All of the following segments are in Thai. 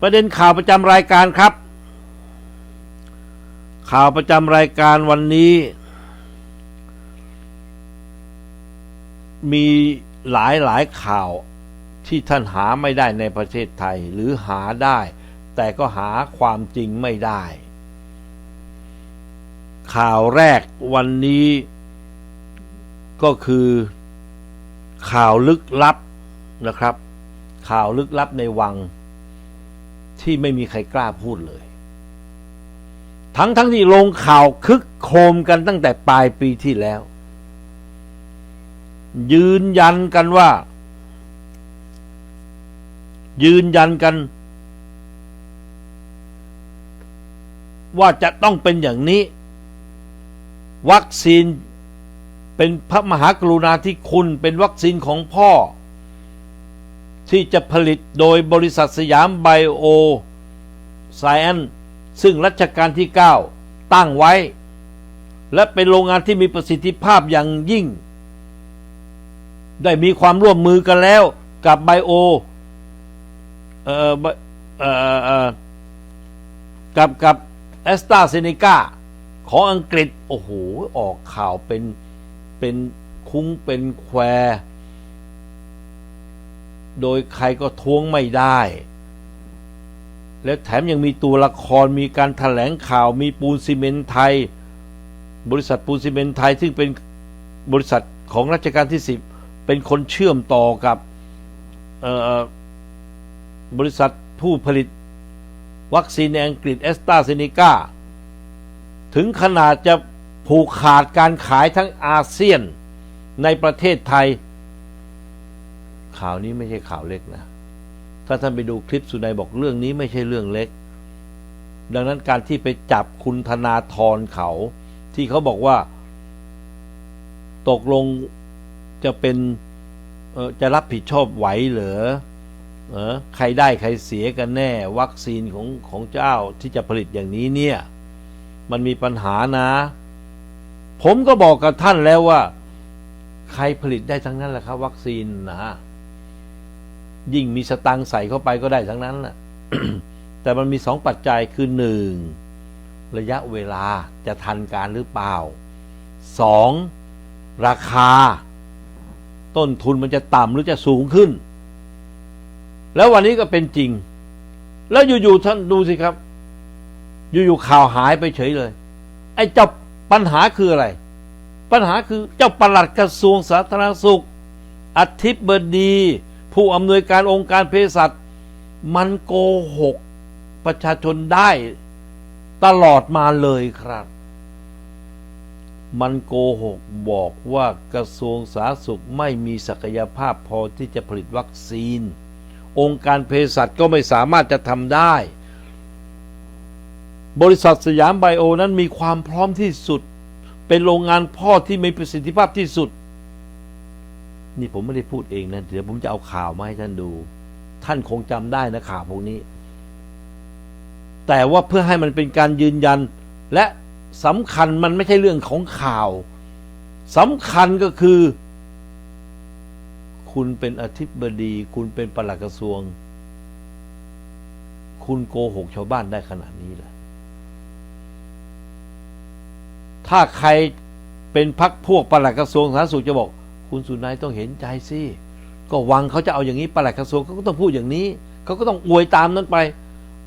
ประเด็นข่าวประจำรายการครับ ข่าวประจำรายการวันนี้ มีหลายหลายข่าวที่ท่านหาไม่ได้ในประเทศไทยหรือหาได้ แต่ก็หาความจริงไม่ได้ ข่าวแรกวันนี้ก็คือข่าวลึกลับนะครับ ข่าวลึกลับในวัง ที่ไม่มีใครกล้าพูดเลย ทั้งทั้งที่ลงข่าวคึกโครมกันตั้งแต่ปลายปีที่แล้ว ยืนยันกันว่า ยืนยันกัน ว่าจะต้องเป็นอย่างนี้ วัคซีนเป็นพระมหากรุณาธิคุณเป็นวัคซีนของพ่อ ที่จะผลิตโดยบริษัทสยามไบโอไซแอนซึ่งรัชกาลที่ 9 ตั้งไว้ และเป็นโรงงานที่มีประสิทธิภาพอย่างยิ่ง ได้มีความร่วมมือกันแล้วกับไบโอเอ่อเอ่อเอ่อกับกับแอสตราเซเนกาของอังกฤษ โอ้โห ออกข่าวเป็นเป็นคุ้งเป็นแคว โดยใครก็ท้วงไม่ได้ และแถมยังมีตัวละครมีการถแถลงข่าวมีปูนซีเมนต์ไทย บริษัทปูนซีเมนต์ไทย ซึ่งเป็นบริษัทของรัชกาลที่ 10 เป็นคนเชื่อมต่อกับบริษัทผู้ผลิตวัคซีนในอังกฤษแอสตราเซเนกาถึงขนาดจะผูกขาดการขายทั้งอาเซียนในประเทศไทย ข่าวนี้ไม่ใช่ข่าวเล็กนะ ถ้าท่านไปดูคลิปสุนัยบอกเรื่องนี้ไม่ใช่เรื่องเล็ก ดังนั้นการที่ไปจับคุณธนาธรเขา ที่เขาบอกว่า ตกลงจะเป็นจะรับผิดชอบไหวเหรอเออใครได้ใครเสียกันแน่ วัคซีนของของเจ้าที่จะผลิตอย่างนี้เนี่ย มันมีปัญหานะ ผมก็บอกกับท่านแล้วว่า ใครผลิตได้ทั้งนั้นแหละครับ วัคซีนนะ ยิ่งมีสตังใส่เข้าไปก็ได้ทั้งนั้นแหละแต่มันมีสองปัจจัยคือหนึ่งระยะเวลาจะทันการหรือเปล่าสองราคา ต้นทุนมันจะต่ำหรือจะสูงขึ้น แล้ววันนี้ก็เป็นจริง แล้วอยู่ๆท่านดูสิครับ อยู่ๆข่าวหายไปเฉยเลย ไอ้เจ้าปัญหาคืออะไร ปัญหาคือเจ้าปลัดกระทรวงสาธารณสุขอธิบดี ผู้อำนวยการองค์การเภสัชมันโกหกประชาชนได้ตลอดมาเลยครับ มันโกหกบอกว่ากระทรวงสาธารณสุขไม่มีศักยภาพพอที่จะผลิตวัคซีน องค์การเภสัชก็ไม่สามารถจะทำได้ บริษัทสยามไบโอนั้นมีความพร้อมที่สุด เป็นโรงงานพ่อที่มีประสิทธิภาพที่สุด นี่ผมไม่ได้พูดเองนะ เดี๋ยวผมจะเอาข่าวมาให้ท่านดู ท่านคงจำได้นะข่าวพวกนี้ แต่ว่าเพื่อให้มันเป็นการยืนยัน และสำคัญมันไม่ใช่เรื่องของข่าวสำคัญก็คือ คุณเป็นอธิบดี คุณเป็นปลัดกระทรวง คุณโกหกชาวบ้านได้ขนาดนี้เลยถ้าใครเป็นพักพวกปลัดกระทรวงสาธารณสุขจะบอก คุณสุนัยต้องเห็นใจสิก็วังเขาจะเอาอย่างนี้ปลัดกระทรวงเขาก็ต้องพูดอย่างนี้เขาก็ต้องอวยตามนั้นไป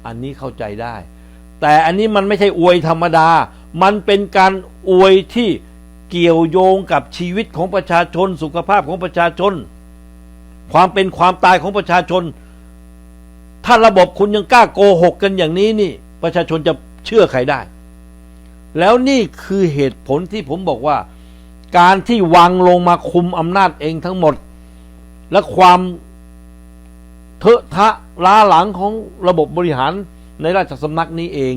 อันนี้เข้าใจได้ แต่อันนี้มันไม่ใช่อวยธรรมดา มันเป็นการอวยที่เกี่ยวโยงกับชีวิตของประชาชน สุขภาพของประชาชน ความเป็นความตายของประชาชน ถ้าระบบคุณยังกล้าโกหกกันอย่างนี้นี่ ประชาชนจะเชื่อใครได้ แล้วนี่คือเหตุผลที่ผมบอกว่า การที่วางลงมาคุมอำนาจเองทั้งหมด และความเทอะทะล้าหลังของระบบบริหารในราชสำนักนี้เอง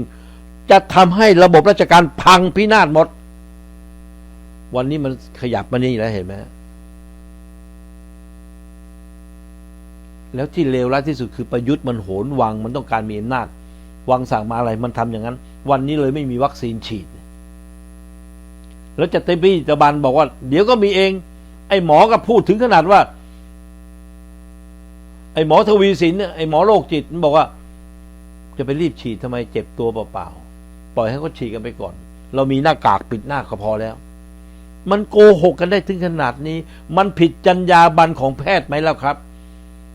จะทำให้ระบบราชการพังพินาศหมด วันนี้มันขยับมานี่แล้วเห็นไหมแล้วที่เลวร้ายที่สุดคือประยุทธ์มันโหนวังมันต้องการมีอำนาจ วังสั่งมาอะไรมันทำอย่างนั้น วันนี้เลยไม่มีวัคซีนฉีด แล้วจะเต็มพี่จะบันบอกว่า เดี๋ยวก็มีเอง ไอ้หมอก็พูดถึงขนาดว่า ไอ้หมอทวีสินเนี่ยไอ้หมอโรคจิตมันบอกว่า จะไปรีบฉีดทำไมเจ็บตัวเปล่าๆปล่อยให้เขาฉีดกันไปก่อน เรามีหน้ากากปิดหน้าก็พอแล้ว มันโกหกกันได้ถึงขนาดนี้ มันผิดจรรยาบรรณของแพทย์ไหมแล้วครับ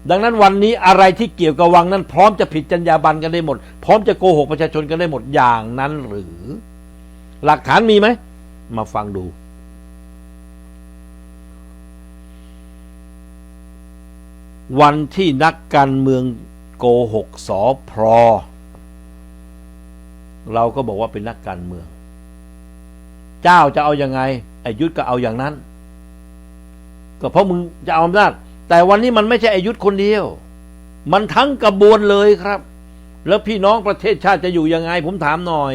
ดังนั้นวันนี้อะไรที่เกี่ยวกับวังนั้น พร้อมจะผิดจรรยาบรรณกันได้หมด พร้อมจะโกหกประชาชนกันได้หมดอย่างนั้นหรือ หลักฐานมีไหม มาฟังดู วันที่นักการเมืองโกหกสอพรเราก็บอกว่าเป็นนักการเมือง เจ้าจะเอาอยัางไงไอ้ยุทธก็เอาอย่างนั้น ก็เพราะมึงจะเอาอำนาจ แต่วันนี้มันไม่ใช่ไอ้ยุทธคนเดียว มันทั้งกระบวนเลยครับ แล้วพี่น้องประเทศชาติจะอยู่ยังไง ผมถามหน่อย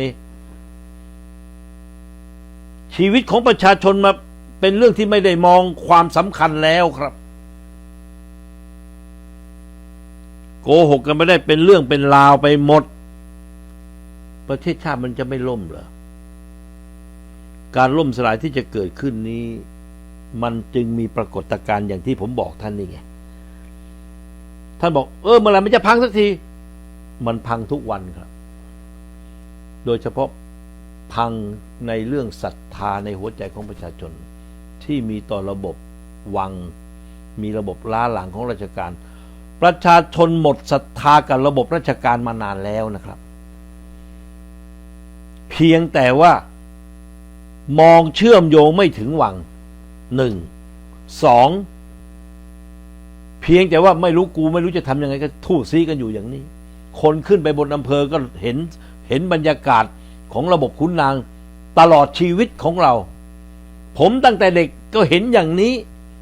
ชีวิตของประชาชนมาเป็นเรื่องที่ไม่ได้มองความสำคัญแล้วครับ โกหกกันไม่ได้เป็นเรื่องเป็นราวไปหมด ประเทศชาติมันจะไม่ล่มเหรอการล่มสลายที่จะเกิดขึ้นนี้ มันจึงมีปรากฏการณ์อย่างที่ผมบอกท่านนี่ไงท่านบอก เออเมื่อไหร่มันจะพังสักที มันพังทุกวันครับ โดยเฉพาะพังในเรื่องศรัท ธาในหัวใจของประชาชน ที่มีต่อระบบวัง มีระบบล้าหลังของราชการ ประชาชนหมดศรัทธากับระบบราชการมานานแล้วนะครับ เพียงแต่ว่ามองเชื่อมโยงไม่ถึงวังหนึ่งสองเพียงแต่ว่าไม่รู้กูไม่รู้จะทำยังไงก็ทู่ซีกันอยู่อย่างนี้ คนขึ้นไปบนอำเภอก็เห็นเห็นบรรยากาศของระบบขุนนาง ตลอดชีวิตของเรา ผมตั้งแต่เด็กก็เห็นอย่างนี้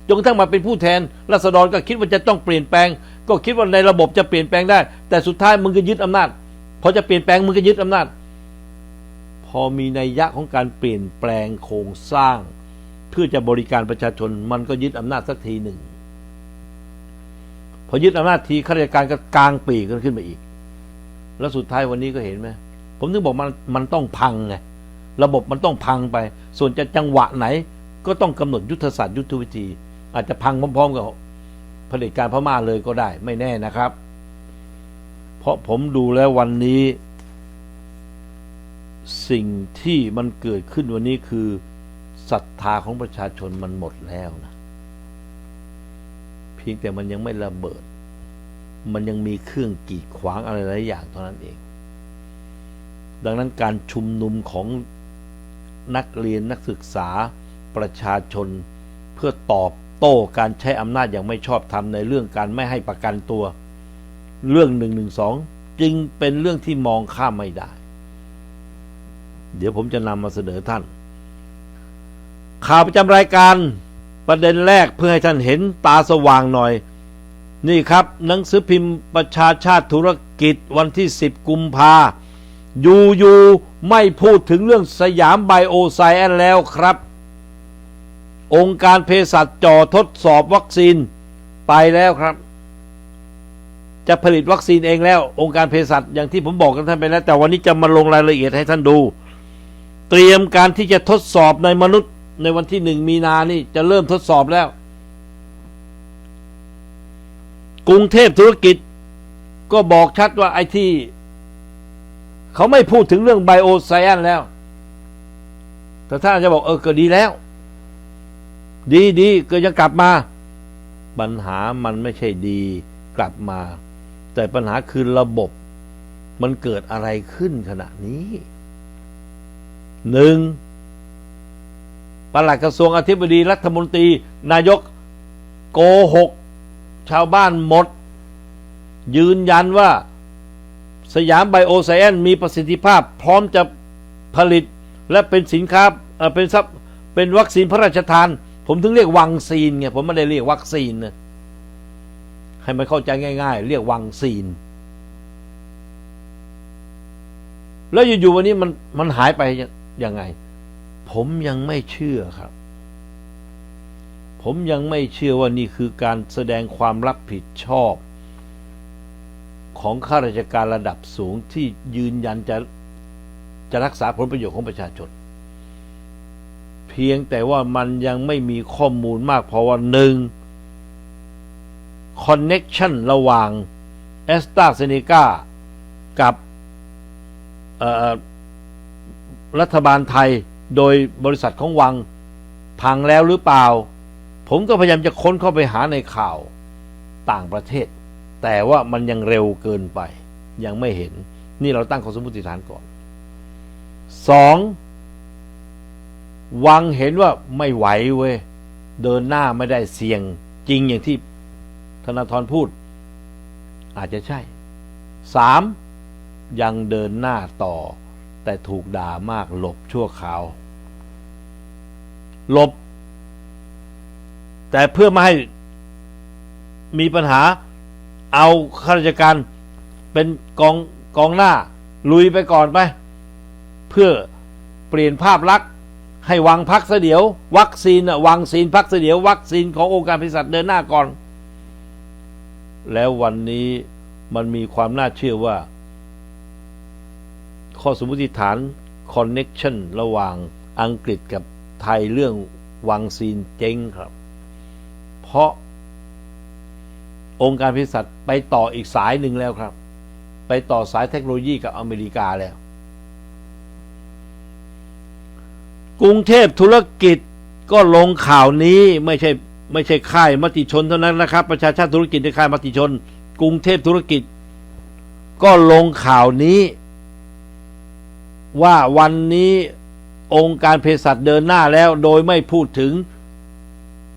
จนกระทั่งมาเป็นผู้แทนรัษฎรก็คิดว่าจะต้องเปลี่ยนแปลง ก็คิดว่าในระบบจะเปลี่ยนแปลงได้ แต่สุดท้ายมึงก็ยึดอำนาจพอจะเปลี่ยนแปลงมึงก็ยึดอำนาจ พอมีนัยยะของการเปลี่ยนแปลงโครงสร้าง เพื่อจะบริการประชาชนมันก็ยึดอำนาจสักทีหนึ่ง พอยึดอำนาจทีข้าราชการก็กลางปีกกันขึ้นมาอีก แล้วสุดท้ายวันนี้ก็เห็นไหมผมถึงบอกมันมันต้องพังไง ระบบมันต้องพังไป ส่วนจะจังหวะไหน ก็ต้องกำหนดยุทธศาสตร์ยุทธวิธี อาจจะพังพร้อมๆกับเผด็จการพม่าเลยก็ได้ไม่แน่นะครับ เพราะผมดูแล้ววันนี้ สิ่งที่มันเกิดขึ้นวันนี้คือศรัทธาของประชาชนมันหมดแล้วนะเพียงแต่มันยังไม่ระเบิด มันยังมีเครื่องกีดขวางอะไรหลายอย่างเท่านั้นเอง ดังนั้นการชุมนุมของ นักเรียนนักศึกษา ประชาชน เพื่อตอบโต้การใช้อำนาจอย่างไม่ชอบธรรมในเรื่องการไม่ให้ประกันตัว เรื่องหนึ่งหนึ่งสองจึงเป็นเรื่องที่มองข้ามไม่ได้ เดี๋ยวผมจะนำมาเสนอท่าน ข่าวประจำรายการประเด็นแรกเพื่อให้ท่านเห็นตาสว่างหน่อย นี่ครับ หนังสือพิมพ์ประชาชาติธุรกิจวันที่ 10 กุมภาอยู่อยู่ ไม่พูดถึงเรื่องสยามไบโอไซแอนแล้วครับ องค์การเภสัชจ่อทดสอบวัคซีนไปแล้วครับ จะผลิตวัคซีนเองแล้ว องค์การเภสัชอย่างที่ผมบอกกันท่านไปแล้วแต่วันนี้จะมาลงรายละเอียดให้ท่านดู เตรียมการที่จะทดสอบในมนุษย์ในวันที่หนึ่งมีนานี่จะเริ่มทดสอบแล้ว กรุงเทพธุรกิจก็บอกชัดว่าไอ้ที่ เขาไม่พูดถึงเรื่องไบโอไซแอนแล้ว แต่ท่านจะบอกเออก็ดีแล้ว ดีดีก็จะกลับมา ปัญหามันไม่ใช่ดีกลับมา แต่ปัญหาคือระบบมันเกิดอะไรขึ้นขณะนี้หนึ่งปลัดกระทรวงอธิบดีรัฐมนตรี นายกโกหก ชาวบ้านหมด ยืนยันว่า สยามไบโอไซแอนมีประสิทธิภาพพร้อมจะผลิตและเป็นสินค้าเป็นซับเป็นวัคซีนพระราชทาน ผมถึงเรียกวังซีนไงผมไม่ได้เรียกวัคซีนนะให้มันเข้าใจง่าย ๆ เรียกวังซีน แล้วอยู่ๆวันนี้มันมันหายไปยังไง ผมยังไม่เชื่อครับ ผมยังไม่เชื่อว่านี่คือการแสดงความรับผิดชอบ ของข้าราชการระดับสูงที่ยืนยันจะจะรักษาผลประโยชน์ของประชาชน เพียงแต่ว่ามันยังไม่มีข้อมูลมากเพราะว่าหนึ่งคอนเน็ชันระหว่างแอสตราเซเนกากับรัฐบาลไทยโดยบริษัทของวัง พังแล้วหรือเปล่า ผมก็พยายามจะค้นเข้าไปหาในข่าวต่างประเทศ แต่ว่ามันยังเร็วเกินไป ยังไม่เห็น นี่เราตั้งข้อสมมติฐานก่อนสองวังเห็นว่าไม่ไหวเว้ยเดินหน้าไม่ได้เสี่ยงจริงอย่างที่ธนาธรพูด อาจจะใช่สามยังเดินหน้าต่อ แต่ถูกด่ามากหลบชั่วคราวหลบ แต่เพื่อไม่ให้มีปัญหา เอาข้าราชการเป็นกองกองหน้า ลุยไปก่อนไป เพื่อเปลี่ยนภาพลักษณ์ให้วังพักเสเดียว วัคซีนอะวังซีนพักเสเดียว วัคซีนขององค์การเภสัชเดินหน้าก่อน แล้ววันนี้มันมีความน่าเชื่อว่า ข้อสมมติฐานคอนเน็ชันระหว่างอังกฤษกับไทยเรื่องวังซีนเจ๊งครับ เพราะ องค์การเภสัชไปต่ออีกสายหนึ่งแล้วครับ ไปต่อสายเทคโนโลยีกับอเมริกาแล้ว กรุงเทพธุรกิจก็ลงข่าวนี้ไม่ใช่ไม่ใช่ค่ายมติชนเท่านั้นนะครับ ประชาชาติธุรกิจในค่ายมติชน กรุงเทพธุรกิจ ก็ลงข่าวนี้ ว่าวันนี้องค์การเภสัชเดินหน้าแล้วโดยไม่พูดถึง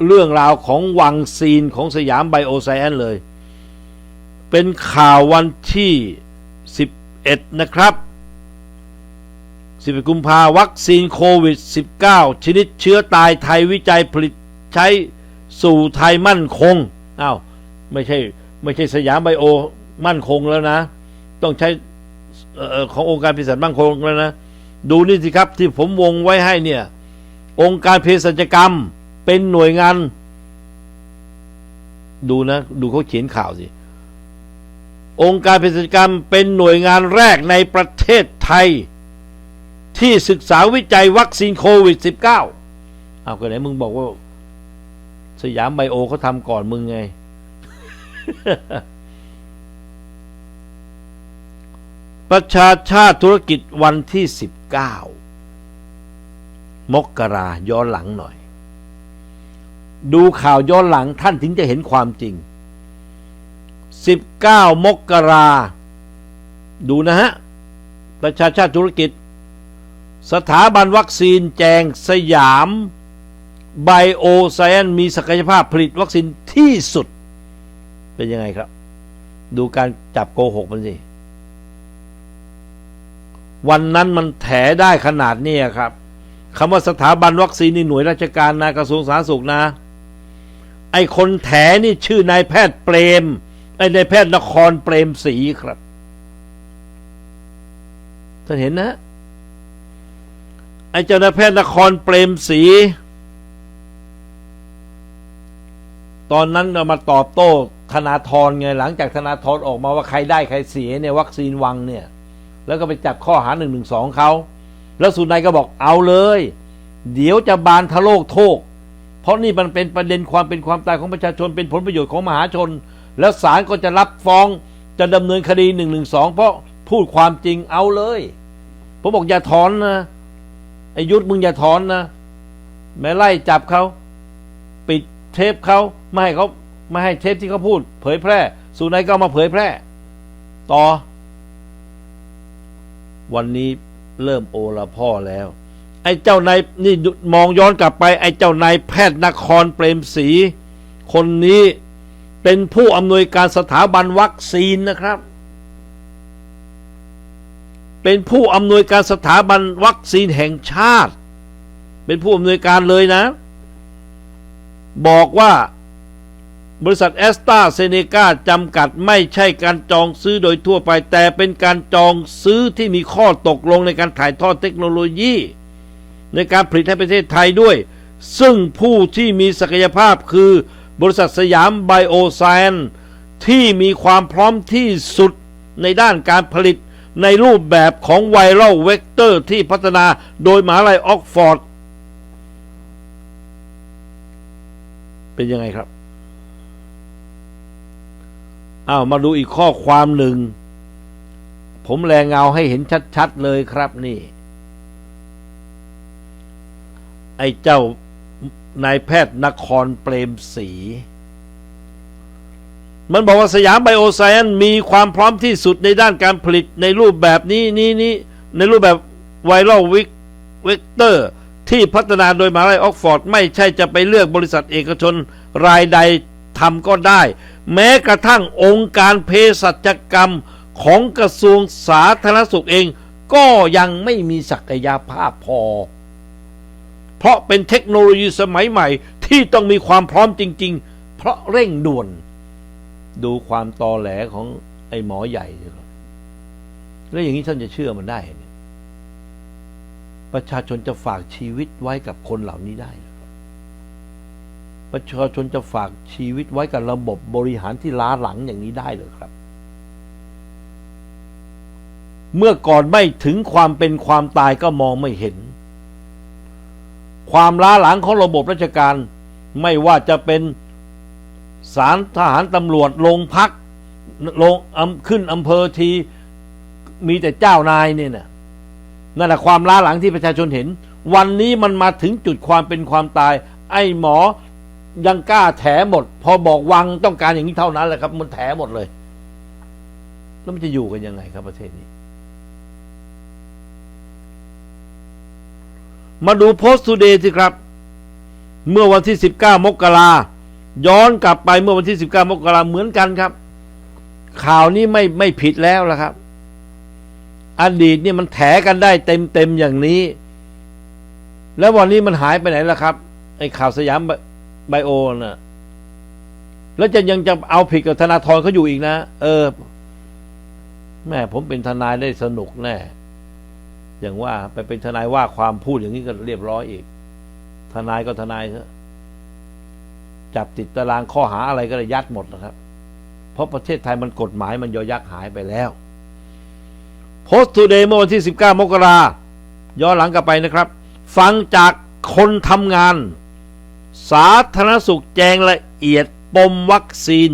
เรื่องราวของวังซีนของสยามไบโอไซแอนเลย เป็นข่าววันที่ 11 นะครับ11กุมภาวัคซีนโควิด -19 ชนิดเชื้อตายไทยวิจัยผลิตใช้สู่ไทยมั่นคงอ้าวไม่ใช่ไม่ใช่สยามไบโอมั่นคงแล้วนะ ต้องใช้ออขององค์การเภสัชมั่นคงแล้วนะ ดูนี่สิครับที่ผมวงไว้ให้เนี่ย องค์การเภสัชกรรม เป็นหน่วยงาน ดูนะ ดูเขาเขียนข่าวสิ องค์การเภสัชกรรมเป็นหน่วยงานแรกในประเทศไทย ที่ศึกษาวิจัยวัคซีนโควิด -19 เอาก็ไหนมึงบอกว่า สยามไบโอเขาทำก่อนมึงไง ประชาชาติธุรกิจวันที่ 19 มกราย้อนหลังหน่อย ดูข่าวย้อนหลังท่านถึงจะเห็นความจริง 19 มกรา ดูนะฮะ ประชาชาติธุรกิจ สถาบันวัคซีนแจงสยามไบโอไซแอนมีศักยภาพผลิตวัคซีนที่สุด เป็นยังไงครับ ดูการจับโกหกมันสิ วันนั้นมันแถได้ขนาดนี้ครับคำว่าสถาบันวัคซีนในหน่วยราชการนะกระทรวงสาธารณสุขนะ ไอ้คนแถนี่ชื่อนายแพทย์เปรม ไอ้นายแพทย์นครเปรมศรีครับ ท่านเห็นนะ ไอ้เจ้านายแพทย์นครเปรมศรี ตอนนั้นเรามาตอบโต้ธนาธรไง หลังจากธนาธรออกมาว่าใครได้ใครเสียเนี่ยวัคซีนวังเนี่ย แล้วก็ไปจับข้อหาหนึ่งหนึ่งสองเขา แล้วสุนัยก็บอกเอาเลย เดี๋ยวจะบานทะโลกโทก เพราะนี่มันเป็นประเด็นความเป็นความตายของประชาชนเป็นผลประโยชน์ของมหาชน แล้วศาลก็จะรับฟ้องจะดำเนินคดีหนึ่งหนึ่งสองเพราะพูดความจริงเอาเลย ผมบอกอย่าถอนนะไอ้ยุทธมึงอย่าถอนนะแม่ไล่จับเขาปิดเทปเขาไม่ให้เขาไม่ให้เทปที่เขาพูด เผยแพร่สุนัยก็มาเผยแพร่ ต่อ วันนี้เริ่มโอละพ่อแล้ว ไอ้เจ้านายนี่มองย้อนกลับไป ไอ้เจ้านายแพทย์นครเปรมศรีคนนี้เป็นผู้อำนวยการสถาบันวัคซีนนะครับ เป็นผู้อำนวยการสถาบันวัคซีนแห่งชาติ เป็นผู้อำนวยการเลยนะ บอกว่าบริษัทแอสตราเซเนกาจำกัดไม่ใช่การจองซื้อโดยทั่วไป แต่เป็นการจองซื้อที่มีข้อตกลงในการถ่ายทอดเทคโนโลยี ในการผลิตให้ประเทศไทยด้วย ซึ่งผู้ที่มีศักยภาพคือบริษัทสยามไบโอไซนที่มีความพร้อมที่สุดในด้านการผลิตในรูปแบบของไวรัลเวกเตอร์ที่พัฒนาโดยมหาลัยออกฟอร์ด เป็นยังไงครับ อ้าวมาดูอีกข้อความหนึ่ง ผมแลเงาให้เห็นชัด ๆ เลยครับนี่ ไอ้เจ้านายแพทย์นครเปรมศรีมันบอกว่าสยามไบโอไซเอนมีความพร้อมที่สุดในด้านการผลิตในรูปแบบนี้นี้นี้ในรูปแบบไวรัลวิกเวกเตอร์ ที่พัฒนาโดยมหาลัยออกฟอร์ด ไม่ใช่จะไปเลือกบริษัทเอกชนรายใดทำก็ได้ แม้กระทั่งองค์การเภสัชกรรมของกระทรวงสาธารณสุขเอง ก็ยังไม่มีศักยภาพพอ เพราะเป็นเทคโนโลยีสมัยใหม่ที่ต้องมีความพร้อมจริง ๆ เพราะเร่งด่วน ดูความตอแหลของไอ้หมอใหญ่สิครับแล้วอย่างนี้ท่านจะเชื่อมันได้เนี่ยประชาชนจะฝากชีวิตไว้กับคนเหล่านี้ได้หรอประชาชนจะฝากชีวิตไว้กับระบบบริหารที่ล้าหลังอย่างนี้ได้หรือครับ เมื่อก่อนไม่ถึงความเป็นความตายก็มองไม่เห็น ความล้าหลังของระบบราชการ ไม่ว่าจะเป็นศาลทหารตำรวจโรงพักลงขึ้นอำเภอทีมีแต่เจ้านายเนี่ยนะนั่นแหละความล้าหลังที่ประชาชนเห็น วันนี้มันมาถึงจุดความเป็นความตาย ไอ้หมอยังกล้าแถหมด พอบอกวังต้องการอย่างนี้เท่านั้นแหละครับ มันแถหมดเลย แล้วมันจะอยู่กันยังไงครับประเทศนี้ มาดูโพสต์ทูเดย์สิครับ เมื่อวันที่ 19 มกราย้อนกลับไปเมื่อวันที่ 19 มกราเหมือนกันครับ ข่าวนี้ไม่ไม่ผิดแล้วละครับ อดีตเนี่ยมันแถกันได้เต็มเต็มอย่างนี้ แล้ววันนี้มันหายไปไหนล่ะครับไอ้ข่าวสยามไบโอน่ะแล้วจะยังจะเอาผิดกับธนาธรเขาอยู่อีกนะ เออ แม่ผมเป็นทนายได้สนุกแน่ อย่างว่าไปเป็นทนายว่าความพูดอย่างนี้ก็เรียบร้อยอีก ทนายก็ทนายเถอะจับติดตารางข้อหาอะไรก็ได้ยัดหมดนะครับ เพราะประเทศไทยมันกฎหมายมันยอยักหายไปแล้วโพสต์ทูเดย์เมื่อวันที่ 19 มกราย้อนหลังกลับไปนะครับ ฟังจากคนทำงาน สาธารณสุขแจงละเอียดปมวัคซีน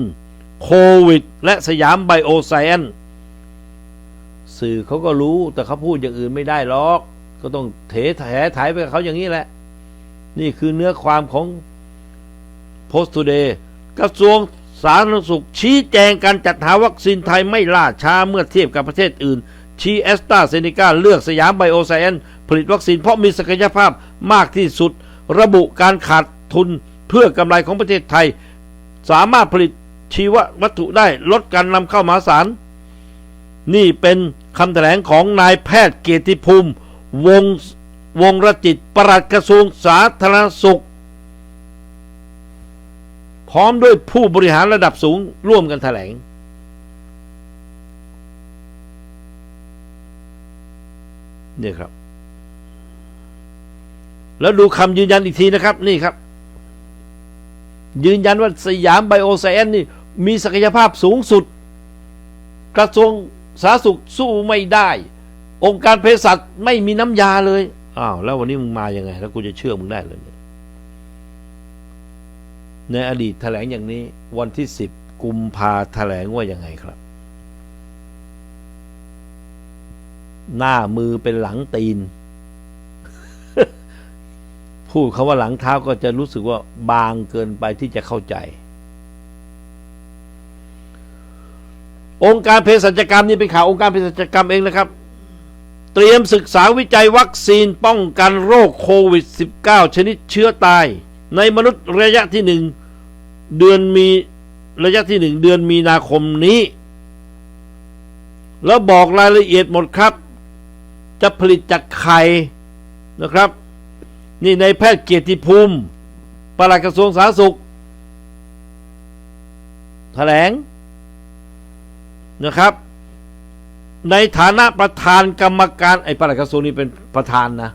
โควิด และสยามไบโอไซเอน สื่อเขาก็รู้แต่เขาพูดอย่างอื่นไม่ได้หรอก ก็ต้องเถแถถ่ายไปกับเขาอย่างนี้แหละ นี่คือเนื้อความของ Post Today กระทรวงสาธารณสุขชี้แจงการจัดหาวัคซีนไทยไม่ล่าช้าเมื่อเทียบกับประเทศอื่น ชี้แอสตราเซเนกาเลือกสยามไบโอไซเอนผลิตวัคซีนเพราะมีศักยภาพมากที่สุด ระบุการขาดทุนเพื่อกำไรของประเทศไทย สามารถผลิตชีววัตถุได้ลดการนำเข้ามาศาล นี่เป็นคำแถลงของนายแพทย์เกียรติภูมิ วงวงรจิตปลัดกระทรวงสาธารณสุข พร้อมด้วยผู้บริหารระดับสูงร่วมกันแถลง นี่ครับ แล้วดูคำยืนยันอีกทีนะครับ นี่ครับ ยืนยันว่าสยามไบโอไซเอนนี่มีศักยภาพสูงสุด กระทรวง สาธารณสุขสู้ไม่ได้ องค์การเภสัชไม่มีน้ำยาเลยอ้าวแล้ววันนี้มึงมายังไง แล้วกูจะเชื่อมึงได้เลยเนี่ยในอดีตแถลงอย่างนี้ วันที่สิบกุมภาแถลงว่ายังไงครับ หน้ามือเป็นหลังตีน พูดคาว่าหลังเท้าก็จะรู้สึกว่าบางเกินไปที่จะเข้าใจ องค์การเภสัชกรรมนี่เป็นข่าวองค์การเภสัชกรรมเองนะครับ เตรียมศึกษาวิจัยวัคซีนป้องกันโรคโควิด -19 ชนิดเชื้อตาย ในมนุษย์ระยะที่หนึ่งเดือนมีระยะที่หนึ่งเดือนมีนาคมนี้ แล้วบอกรายละเอียดหมดครับ จะผลิตจากไข่นะครับ นี่ในแพทย์เกียรติภูมิปลัดกระทรวงสาธารณสุขแถลง นะครับ ในฐานะประธานกรรมการไอ้ปลัดกระทรวงนี้เป็นประธานนะ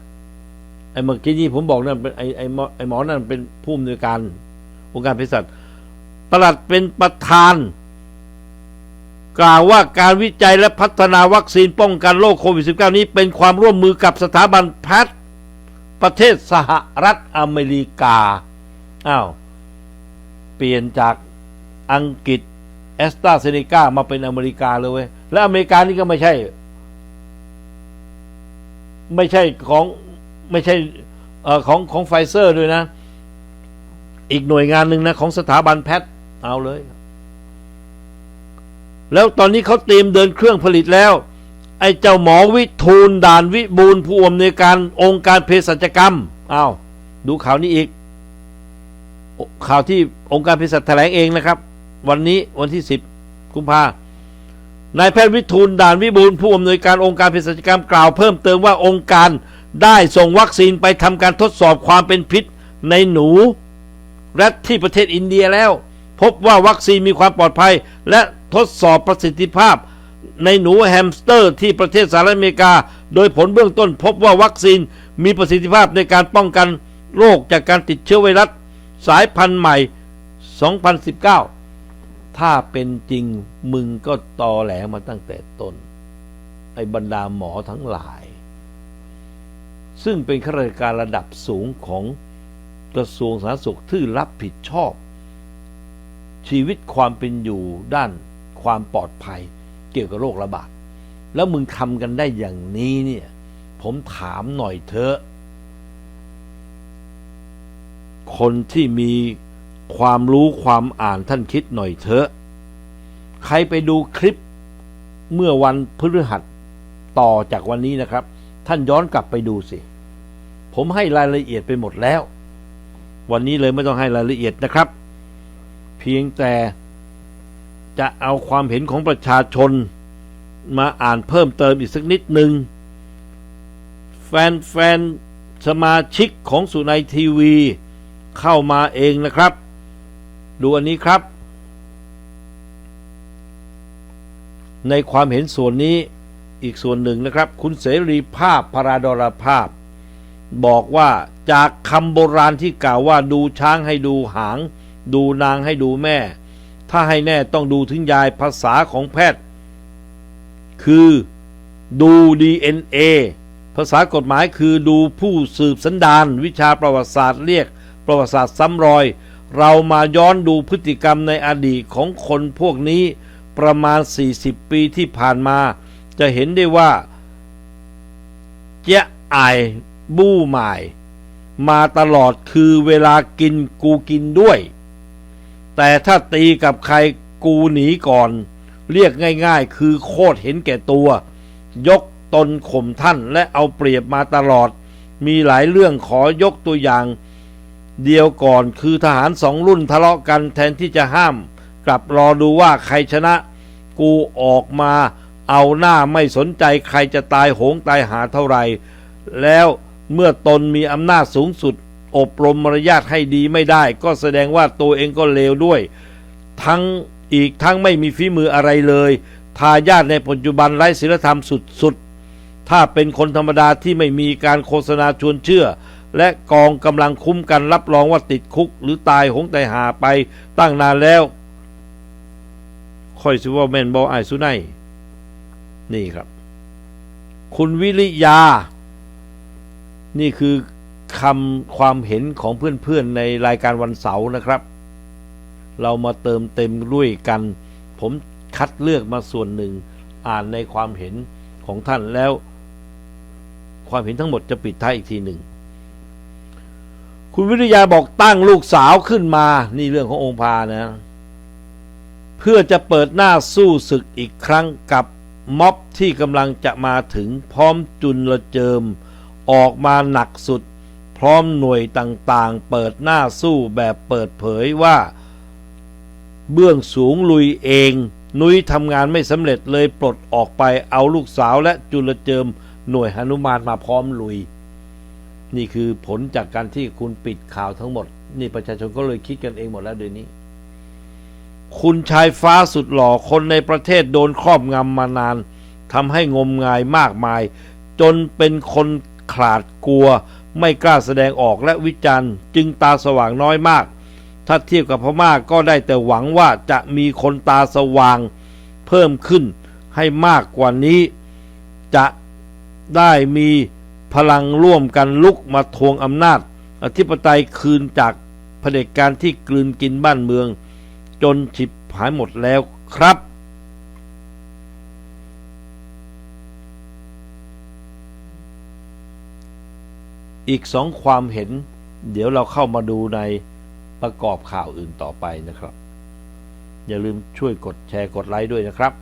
ไอ้เมื่อกี้ที่ผมบอกนั่นเป็นไอ้ไอ้หมอไอ้หมอนั่นเป็นผู้อำนวยการองค์การเภสัชปลัดเป็นประธาน กล่าวว่าการวิจัยและพัฒนาวัคซีนป้องกันโรคโควิด -19 นี้เป็นความร่วมมือกับสถาบันแพทย์ประเทศสหรัฐอเมริกา อ้าว เปลี่ยนจากอังกฤษ แอสตราเซเนกามาเป็นอเมริกาเลยเว้ย และอเมริกานี่ก็ไม่ใช่ ไม่ใช่ของไม่ใช่ของของไฟเซอร์ด้วยนะ อีกหน่วยงานหนึ่งนะ ของสถาบันแพทย์เอาเลย แล้วตอนนี้เขาเตรียมเดินเครื่องผลิตแล้ว ไอ้เจ้าหมอวิทูลด่านวิบูลผู้อำนวยการองค์การเภสัชกรรมเอาดูข่าวนี้อีก ข่าวที่องค์การเภสัชแถลงเองนะครับ วันนี้วันที่ 10 กุมภานายแพทย์วิทูลด่านวิบูลผู้อำนวยการองค์การเภสัชกรรมกล่าวเพิ่มเติมว่าองค์การได้ส่งวัคซีนไปทำการทดสอบความเป็นพิษในหนูและที่ประเทศอินเดียแล้ว พบว่าวัคซีนมีความปลอดภัย และทดสอบประสิทธิภาพ ในหนูแฮมสเตอร์ ที่ประเทศสหรัฐอเมริกา โดยผลเบื้องต้นพบว่าวัคซีนมีประสิทธิภาพในการป้องกันโรคจากการติดเชื้อไวรัสสายพันธุ์ใหม่ 2019 ถ้าเป็นจริงมึงก็ตอแหลมาตั้งแต่ต้น ไอ้บรรดาหมอทั้งหลาย ซึ่งเป็นข้าราชการระดับสูงของกระทรวงสาธารณสุขที่รับผิดชอบ ชีวิตความเป็นอยู่ด้านความปลอดภัยเกี่ยวกับโรคระบาด แล้วมึงทำกันได้อย่างนี้เนี่ย ผมถามหน่อยเถอะ คนที่มี ความรู้ความอ่านท่านคิดหน่อยเถอะ ใครไปดูคลิปเมื่อวันพฤหัสต่อจากวันนี้นะครับ ท่านย้อนกลับไปดูสิ ผมให้รายละเอียดไปหมดแล้ว วันนี้เลยไม่ต้องให้รายละเอียดนะครับ เพียงแต่จะเอาความเห็นของประชาชนมาอ่านเพิ่มเติมอีกสักนิดหนึ่งแฟนแฟนสมาชิกของสุนัยทีวีเข้ามาเองนะครับ ดูอันนี้ครับ ในความเห็นส่วนนี้อีกส่วนหนึ่งนะครับ คุณเสรีภาพพราดรภาพ บอกว่าจากคำโบราณที่กล่าวว่าดูช้างให้ดูหาง ดูนางให้ดูแม่ ถ้าให้แน่ต้องดูถึงยายภาษาของแพทย์ คือดู DNA ภาษากฎหมายคือดูผู้สืบสันดาน วิชาประวัติศาสตร์เรียก ประวัติศาสตร์ซ้ำรอย เรามาย้อนดูพฤติกรรมในอดีตของคนพวกนี้ประมาณ 40 ปีที่ผ่านมา จะเห็นได้ว่า เจ๊ไอบู้หมาย มาตลอดคือเวลากินกูกินด้วย แต่ถ้าตีกับใครกูหนีก่อน เรียกง่ายๆ คือโคตรเห็นแก่ตัว ยกตนข่มท่านและเอาเปรียบมาตลอด มีหลายเรื่องขอยกตัวอย่าง เดียวก่อนคือทหารสองรุ่นทะเลาะกันแทนที่จะห้าม กลับรอดูว่าใครชนะ กูออกมา เอาหน้าไม่สนใจใครจะตายโหงตายหาเท่าไหร่ แล้วเมื่อตนมีอำนาจสูงสุด อบรมมารยาทให้ดีไม่ได้ ก็แสดงว่าตัวเองก็เลวด้วย ทั้งอีกทั้งไม่มีฝีมืออะไรเลย ทายาทในปัจจุบันไร้ศีลธรรมสุดๆถ้าเป็นคนธรรมดาที่ไม่มีการโฆษณาชวนเชื่อ และกองกำลังคุ้มกันรับรองว่าติดคุก หรือตายหงตายหาไปตั้งนานแล้วค่อยสิว่าแมนบอไอสุไนนี่ครับ คุณวิริยา นี่คือคำความเห็นของเพื่อนๆในรายการวันเสาร์นะครับ เรามาเติมเต็มด้วยกัน ผมคัดเลือกมาส่วนหนึ่ง อ่านในความเห็นของท่านแล้ว ความเห็นทั้งหมดจะปิดท้ายอีกทีหนึ่ง คุณวิริยาบอกตั้งลูกสาวขึ้นมา นี่เรื่องขององค์พานะ เพื่อจะเปิดหน้าสู้ศึกอีกครั้งกับม็อบที่กำลังจะมาถึงพร้อมจุนละเจิม ออกมาหนักสุด พร้อมหน่วยต่างๆ เปิดหน้าสู้แบบเปิดเผยว่า เบื้องสูงลุยเอง นุ้ยทำงานไม่สำเร็จเลยปลดออกไปเอาลูกสาวและจุลเจิม หน่วยหนุมานมาพร้อมลุย นี่คือผลจากการที่คุณปิดข่าวทั้งหมด นี่ประชาชนก็เลยคิดกันเองหมดแล้วเดี๋ยวนี้ คุณชายฟ้าสุดหล่อคนในประเทศโดนครอบงำมานานทำให้งมงายมากมาย จนเป็นคนขาดกลัว ไม่กล้าแสดงออกและวิจารณ์ จึงตาสว่างน้อยมาก ถ้าเทียบกับพม่าก็ได้แต่หวังว่าจะมีคนตาสว่างเพิ่มขึ้นให้มากกว่านี้ จะได้มี พลังร่วมกันลุกมาทวงอำนาจ อธิปไตยคืนจากเผด็จการที่กลืนกินบ้านเมือง จนฉิบหายหมดแล้วครับ อีกสองความเห็น เดี๋ยวเราเข้ามาดูในประกอบข่าวอื่นต่อไปนะครับ อย่าลืมช่วยกดแชร์กดไลค์ด้วยนะครับ